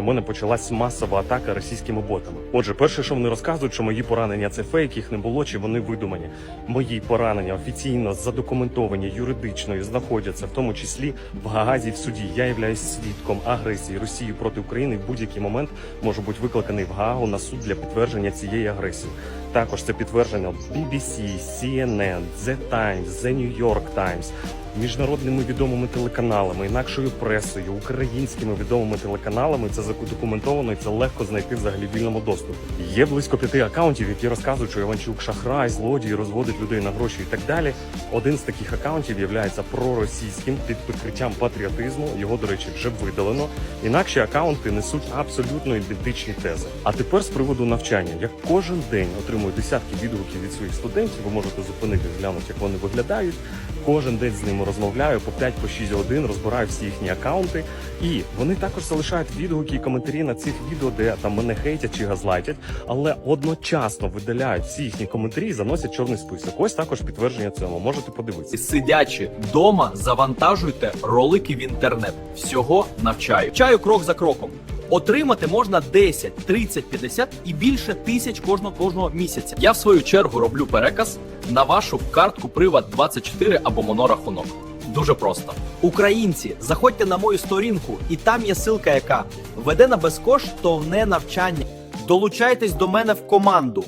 на мене почалась масова атака російськими ботами. Отже, перше, що вони розказують, що мої поранення це фейк, їх не було чи вони видумані. Мої поранення офіційно задокументовані юридично і знаходяться, в тому числі в Гаагазі в суді. Я являюсь свідком агресії Росії проти України. В будь-який момент можу бути викликаний в Гаагу на суд для підтвердження цієї агресії. Також це підтверджено BBC, CNN, The Times, The New York Times, міжнародними відомими телеканалами, інакшою пресою, українськими відомими телеканалами. Це задокументовано і це легко знайти взагалі в вільному доступі. Є близько п'яти акаунтів, які розказують, що Іванчук шахрай, злодій, розводить людей на гроші і так далі. Один з таких акаунтів є проросійським під прикриттям патріотизму. Його, до речі, вже видалено. Інакші акаунти несуть абсолютно ідентичні тези. А тепер з приводу навчання. Я кожен день отримую десятки відгуків від своїх студентів. Ви можете зупинити, глянути, як вони виглядають. Кожен день з ними розмовляю по 5 по 6 годин, розбираю всі їхні акаунти. І вони також залишають відгуки і коментарі на цих відео, де там мене хейтять чи газлайтять, але одночасно видаляють всі їхні коментарі і заносять чорний список. Ось також підтвердження цьому. Можете подивитися. Сидячи вдома, завантажуйте ролики в інтернет. Всього навчаю. Вчаю крок за кроком. Отримати можна 10, 30, 50 і більше тисяч кожного кожного місяця. Я в свою чергу роблю переказ на вашу картку Приват 24 або монорахунок. Дуже просто. Українці, заходьте на мою сторінку, і там є ссылка, яка веде на безкоштовне навчання. Долучайтесь до мене в команду.